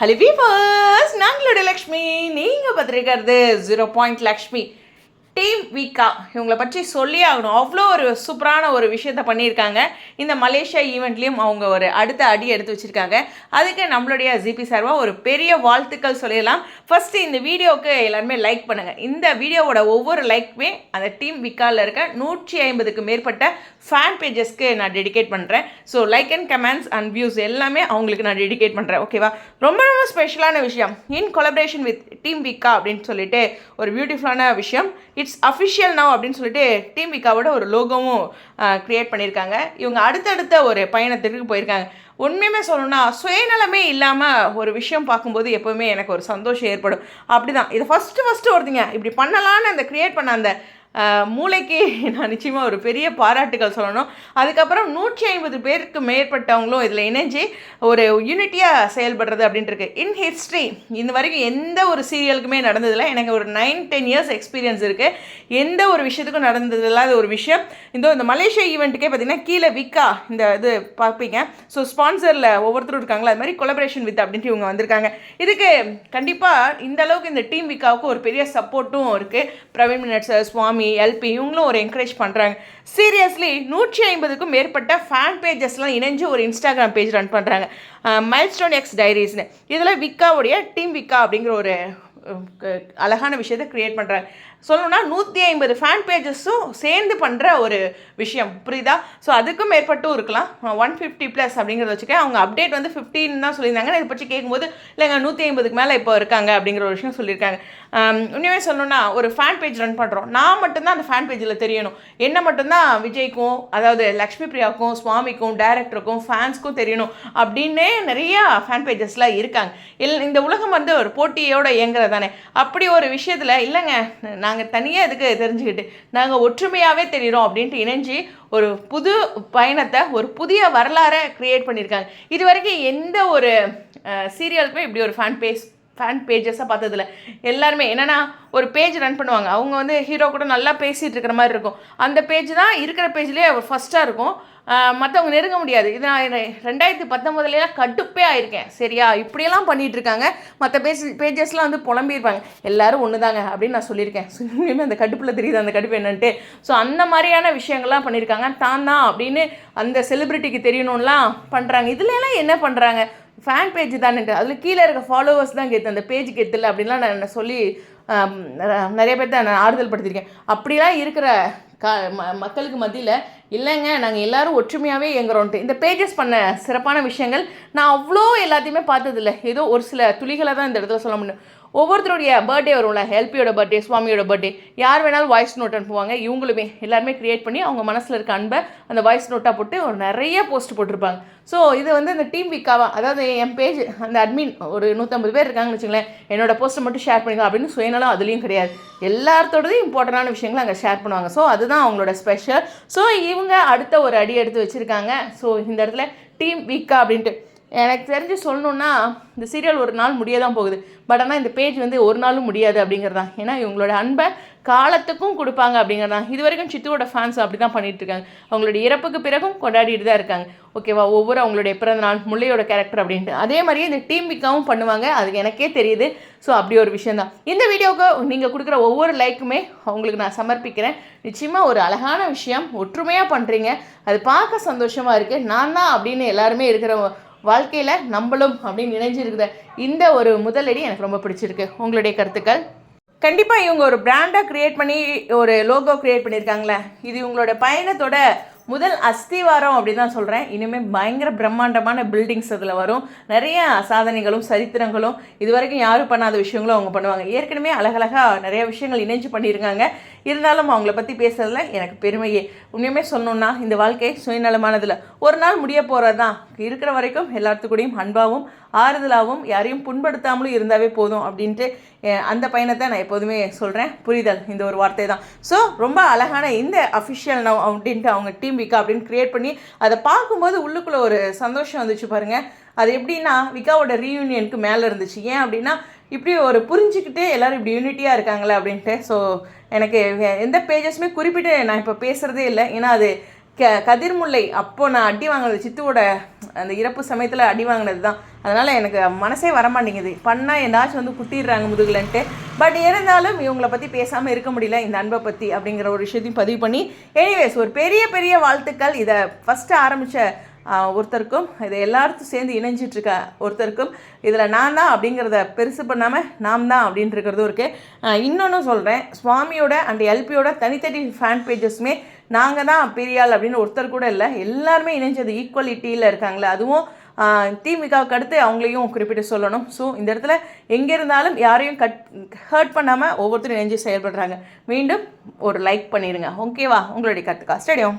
Hello viewers நாங்களோட லக்ஷ்மி. நீங்கள் பார்த்துருக்கிறது ஜீரோ பாயிண்ட் லக்ஷ்மி. டீம் வீக்கா. இவங்களை பற்றி சொல்லி ஆகணும். அவ்வளோ ஒரு சூப்பரான ஒரு விஷயத்த பண்ணியிருக்காங்க. இந்த மலேசியா ஈவெண்ட்லேயும் அவங்க ஒரு அடுத்த அடி எடுத்து வச்சுருக்காங்க. அதுக்கு நம்மளுடைய ஜிபி சார்வா ஒரு பெரிய வாழ்த்துக்கள் சொல்லிடலாம். ஃபஸ்ட்டு இந்த வீடியோவுக்கு எல்லாருமே லைக் பண்ணுங்கள் இந்த வீடியோவோட ஒவ்வொரு லைக்குமே அந்த டீம் விக்காவில் இருக்க நூற்றி ஐம்பதுக்கு மேற்பட்ட ஃபேன் பேஜஸ்க்கு நான் டெடிகேட் பண்ணுறேன் so like and comments and views எல்லாமே அவங்களுக்கு நான் டெடிகேட் பண்ணுறேன் ஓகேவா ரொம்ப ரொம்ப ஸ்பெஷலான விஷயம். இன் கொலபரேஷன் வித் டீம் விக்கா அப்படின்னு சொல்லிட்டு ஒரு பியூட்டிஃபுல்லான விஷயம். இட்ஸ் அஃபிஷியல் நவ் அப்படின்னு சொல்லிட்டு டீம் விக்காவோட ஒரு லோகோவும் க்ரியேட் பண்ணியிருக்காங்க. இவங்க அடுத்தடுத்த ஒரு பயணத்திற்கு போயிருக்காங்க. உண்மையுமே சொல்லணும்னா சுயநலமே இல்லாமல் ஒரு விஷயம் பார்க்கும்போது எப்போவுமே எனக்கு ஒரு சந்தோஷம் ஏற்படும். அப்படி தான் இது ஃபஸ்ட்டு ஃபஸ்ட்டு ஒருத்தங்க இப்படி பண்ணலான்னு அந்த க்ரியேட் பண்ண அந்த மூளைக்கு நான் நிச்சயமாக ஒரு பெரிய பாராட்டுகள் சொல்லணும். அதுக்கப்புறம் நூற்றி ஐம்பது பேருக்கு மேற்பட்டவங்களும் இதில் இணைஞ்சு ஒரு யூனிட்டியாக செயல்படுறது அப்படின்ட்டு இன் ஹிஸ்ட்ரி இந்த வரைக்கும் எந்த ஒரு சீரியலுக்குமே நடந்ததில்லை. எனக்கு ஒரு நைன் டென் இயர்ஸ் எக்ஸ்பீரியன்ஸ் இருக்குது எந்த ஒரு விஷயத்துக்கும் நடந்தது இல்லாத ஒரு விஷயம். இந்த இந்த மலேசியா ஈவெண்ட்டுக்கே பார்த்தீங்கன்னா கீழே விக்கா இந்த இது பார்ப்பீங்க. ஸோ ஸ்பான்சரில் ஒவ்வொருத்தரும் இருக்காங்களா? அது மாதிரி கொலபரேஷன் வித் அப்படின்ட்டு இவங்க வந்திருக்காங்க. இதுக்கு கண்டிப்பாக இந்த அளவுக்கு இந்த டீம் விக்காவுக்கு ஒரு பெரிய சப்போர்ட்டும் இருக்குது பிரவீன் மினட்ஸ் சுவாமி எல்பி இவங்களும் ஒரு என்கரேஜ் பண்ணுறாங்க சீரியஸ்லி நூற்றி ஐம்பதுக்கும் மேற்பட்ட ஃபேன் பேஜஸ்லாம் இணைஞ்சு ஒரு இன்ஸ்டாகிராம் பேஜ் ரன் பண்ணுறாங்க மைல்ஸ்டோன் எக்ஸ் டைரிஸ்னு இதில் விக்காவுடைய டீம் விக்கா அப்படிங்கிற ஒரு அழகான விஷயத்தை க்ரியேட் பண்ணுறாங்க சொல்லணும்னா நூற்றி ஐம்பது ஃபேன் பேஜஸும் சேர்ந்து பண்ணுற ஒரு விஷயம். புரியுதா? ஸோ அதுக்கும் மேற்பட்டும் இருக்கலாம். ஒன் ஃபிஃப்டி ப்ளஸ் அப்படிங்கிறத வச்சுக்கேன். அவங்க அப்டேட் வந்து ஃபிஃப்டின்னு தான் சொல்லியிருந்தாங்க. இதை பற்றி கேட்கும்போது இல்லைங்க நூற்றி ஐம்பதுக்கு மேலே இப்போ இருக்காங்க அப்படிங்கிற ஒரு விஷயம் சொல்லியிருக்காங்க. உண்மையுமே சொல்லணும்னா ஒரு ஃபேன் பேஜ் ரன் பண்ணுறோம் நான் மட்டும்தான் அந்த ஃபேன் பேஜில் தெரியணும். என்ன மட்டும்தான் விஜய்க்கும் அதாவது லக்ஷ்மி பிரியாவுக்கும் சுவாமிக்கும் டேரக்டருக்கும் ஃபேன்ஸ்க்கும் தெரியணும் அப்படின்னே நிறையா ஃபேன் பேஜஸ்லாம் இருக்காங்க. இல் இந்த உலகம் வந்து ஒரு போட்டியோட இயங்குறது தானே அப்படி ஒரு விஷயத்தில் இல்லைங்க நான் நாங்கள் தனியாக இதுக்கு தெரிஞ்சுக்கிட்டு நாங்கள் ஒற்றுமையாகவே தெரிகிறோம் அப்படின்ட்டு இணைஞ்சு ஒரு புது பயணத்தை ஒரு புதிய வரலாறை க்ரியேட் பண்ணியிருக்காங்க இது வரைக்கும் எந்த ஒரு சீரியலுக்குமே இப்படி ஒரு ஃபேன் பேஸ் ஃபேன் பேஜஸாக பார்த்ததில்ல. எல்லாருமே என்னென்னா ஒரு பேஜ் ரன் பண்ணுவாங்க. அவங்க வந்து ஹீரோ கூட நல்லா பேசிகிட்டு இருக்கிற மாதிரி இருக்கும். அந்த பேஜ் தான் இருக்கிற பேஜ்லேயே ஃபஸ்ட்டாக இருக்கும். மற்றவங்க நெருங்க முடியாது. இது நான் ரெண்டாயிரத்தி பத்தொம்பதுலாம் கடுப்பே ஆயிருக்கேன். சரியா? இப்படியெல்லாம் பண்ணிகிட்ருக்காங்க இருக்காங்க. மற்ற பேஜ் பேஜஸ்லாம் வந்து புலம்பியிருப்பாங்க எல்லோரும் ஒன்று தாங்க அப்படின்னு நான் சொல்லியிருக்கேன். So, உண்மையுமே அந்த கடுப்பில் தெரியுது அந்த கடுப்பு என்னன்ட்டு. ஸோ அந்த மாதிரியான விஷயங்கள்லாம் பண்ணியிருக்காங்க. தான் தான் அப்படின்னு அந்த செலிப்ரிட்டிக்கு தெரியணும்லாம் பண்ணுறாங்க இதுலலாம் என்ன பண்ணுறாங்க ஃபேன் பேஜ் தானேட்டு அதில் கீழே இருக்க ஃபாலோவர்ஸ் தான் கெத்து அந்த பேஜ் கெத்துல அப்படின்லாம் நான் சொல்லி நிறைய பேர்த்த நான் ஆறுதல் படுத்தியிருக்கேன் அப்படிலாம் இருக்கிற க ம மக்களுக்கு மத்தியில் இல்லைங்க நாங்கள் எல்லாரும் ஒற்றுமையாகவே இயங்குறோன்ட்டு. இந்த பேஜஸ் பண்ண சிறப்பான விஷயங்கள் நான் அவ்வளோ எல்லாத்தையுமே பார்த்ததில்ல. ஏதோ ஒரு சில துளிகளை தான் இந்த இடத்துல சொல்ல முடியும். ஒவ்வொருத்தருடைய பர்த்டே வரும்ல ஹெல்பியோட பர்த்டே சுவாமியோட பர்த்டே யார் வேணாலும் வாய்ஸ் நோட் அனுப்புவாங்க. இவங்களுமே எல்லாருமே க்ரியேட் பண்ணி அவங்க மனசில் இருக்க அன்பை அந்த வாய்ஸ் நோட்டாக போட்டு ஒரு நிறைய போஸ்ட் போட்டிருப்பாங்க. ஸோ இது வந்து அந்த டீம் வீக்காவா அதாவது என் பேஜ் அந்த அட்மின் ஒரு நூற்றம்பது பேர் இருக்காங்கன்னு வச்சுங்களேன் என்னோட போஸ்ட்டை மட்டும் ஷேர் பண்ணிக்கலாம் அப்படின்னு சுயநலம் அதுலேயும் கிடையாது. எல்லாத்தோடதையும் இம்பார்ட்டண்டான விஷயங்களை அங்கே ஷேர் பண்ணுவாங்க. ஸோ அதுதான் அவங்களோட ஸ்பெஷல் ஸோ இவங்க அடுத்த ஒரு அடி எடுத்து வச்சுருக்காங்க. ஸோ இந்த இடத்துல டீம் வீக்கா அப்படின்ட்டு எனக்கு தெரிஞ்சு சொல்லணுன்னா இந்த சீரியல் ஒரு நாள் முடிய தான் போகுது. பட் ஆனால் இந்த பேஜ் வந்து ஒரு நாளும் முடியாது அப்படிங்கிறதான் ஏன்னா இவங்களோட அன்பை காலத்துக்கும் கொடுப்பாங்க அப்படிங்கிறதான் இது வரைக்கும் சித்துவோட ஃபேன்ஸ் அப்படி தான் பண்ணிகிட்டு இருக்காங்க. அவங்களுடைய இறப்புக்கு பிறகும் கொண்டாடிட்டு தான் இருக்காங்க. ஓகேவா ஒவ்வொரு அவங்களுடைய பிறந்த நாள் முல்லையோட கேரக்டர் அப்படின்ட்டு. அதே மாதிரியே இந்த டீம் விக்காவும் பண்ணுவாங்க. அது எனக்கே தெரியுது. ஸோ அப்படி ஒரு விஷயம் தான் இந்த வீடியோவுக்கு நீங்கள் கொடுக்குற ஒவ்வொரு லைக்குமே அவங்களுக்கு நான் சமர்ப்பிக்கிறேன். நிச்சயமாக ஒரு அழகான விஷயம் ஒற்றுமையாக பண்ணுறீங்க அது பார்க்க சந்தோஷமாக இருக்குது நான் தான் அப்படின்னு எல்லாருமே இருக்கிற வாழ்க்கையில் நம்மளும் அப்படின்னு இணைஞ்சிருக்குது. இந்த ஒரு முதலடி எனக்கு ரொம்ப பிடிச்சிருக்கு. உங்களுடைய கருத்துக்கள்? கண்டிப்பாக இவங்க ஒரு பிராண்டாக க்ரியேட் பண்ணி ஒரு லோகோ க்ரியேட் பண்ணியிருக்காங்களே. இது இவங்களோட பயணத்தோட முதல் அஸ்திவாரம் அப்படி தான் சொல்கிறேன் இனிமேல் பயங்கர பிரம்மாண்டமான பில்டிங்ஸ் அதில் வரும். நிறைய சாதனைகளும் சரித்திரங்களும். இது வரைக்கும் யாரும் பண்ணாத விஷயங்களும் அவங்க பண்ணுவாங்க. ஏற்கனவே அழகழகாக நிறைய விஷயங்கள் இணைஞ்சு பண்ணியிருக்காங்க. இருந்தாலும் அவங்கள பற்றி பேசுறதுல எனக்கு பெருமையே. உண்மையுமே சொன்னோன்னா இந்த வாழ்க்கை சுயநலமானதில். ஒரு நாள் முடிய போகிறது தான் இருக்கிற வரைக்கும் எல்லாத்துக்கூடையும் அன்பாகவும் ஆறுதலாகவும் யாரையும் புண்படுத்தாமலும் இருந்தாவே போதும் அப்படின்ட்டு அந்த பயணத்தை நான் எப்போதுமே சொல்கிறேன் புரிதல். இந்த ஒரு வார்த்தை தான் ஸோ ரொம்ப அழகான இந்த அஃபிஷியல் நவ் அப்படின்ட்டு அவங்க டீம் விக்கா அப்படின்னு க்ரியேட் பண்ணி அதை பார்க்கும்போது உள்ளுக்குள்ளே ஒரு சந்தோஷம் வந்துச்சு பாருங்கள் அது எப்படின்னா விக்காவோட ரீயூனியனுக்கு மேலே இருந்துச்சு. ஏன் அப்படின்னா இப்படி ஒரு புரிஞ்சுக்கிட்டே எல்லாரும் இப்படி யூனிட்டியாக இருக்காங்களே அப்படின்ட்டு. ஸோ எனக்கு எந்த பேஜஸுமே குறிப்பிட்டு நான் இப்போ பேசுகிறதே இல்லை. ஏன்னா அது க கதிர்முல்லை அப்போ நான் அடி வாங்கினது சித்துவோட அந்த இறப்பு சமயத்தில் அடி வாங்கினது தான் அதனால் எனக்கு மனசே வர மாட்டேங்குது பண்ணால் என்னாச்சும் வந்து குத்திடுறாங்க முதுகலன்ட்டு. பட் இருந்தாலும் இவங்கள பற்றி பேசாமல் இருக்க முடியல இந்த அன்பை பற்றி அப்படிங்கிற ஒரு விஷயத்தையும் பதிவு பண்ணி. எனிவேஸ் ஒரு பெரிய பெரிய வாழ்த்துக்கள். இதை ஃபஸ்ட்டு ஆரம்பித்த ஒருத்தருக்கும் இது எல்லாருக்கும் சேர்ந்து இணைஞ்சிட்ருக்க ஒருத்தருக்கும் இதில் நான் தான் அப்படிங்கிறத பெருசு பண்ணாமல் நாம் தான் அப்படின்ட்டுருக்கிறதும் இருக்குது இன்னொன்று சொல்கிறேன் சுவாமியோட அண்ட் எல்பியோட தனித்தனி ஃபேன் பேஜஸுமே நாங்கள் தான் பெரியாள் அப்படின்னு ஒருத்தர் கூட இல்லை. எல்லாருமே இணைஞ்சது ஈக்குவலிட்டியில் இருக்காங்களே அதுவும் திமுகவுக்கு அடுத்து அவங்களையும் குறிப்பிட்டு சொல்லணும். ஸோ இந்த இடத்துல எங்கே இருந்தாலும் யாரையும் கட் ஹர்ட் பண்ணாமல் ஒவ்வொருத்தரும் இணைஞ்சு செயல்படுறாங்க. மீண்டும் ஒரு லைக் பண்ணிடுங்க ஓகேவா உங்களுடைய கற்றுக்கா ஸ்டேடியம்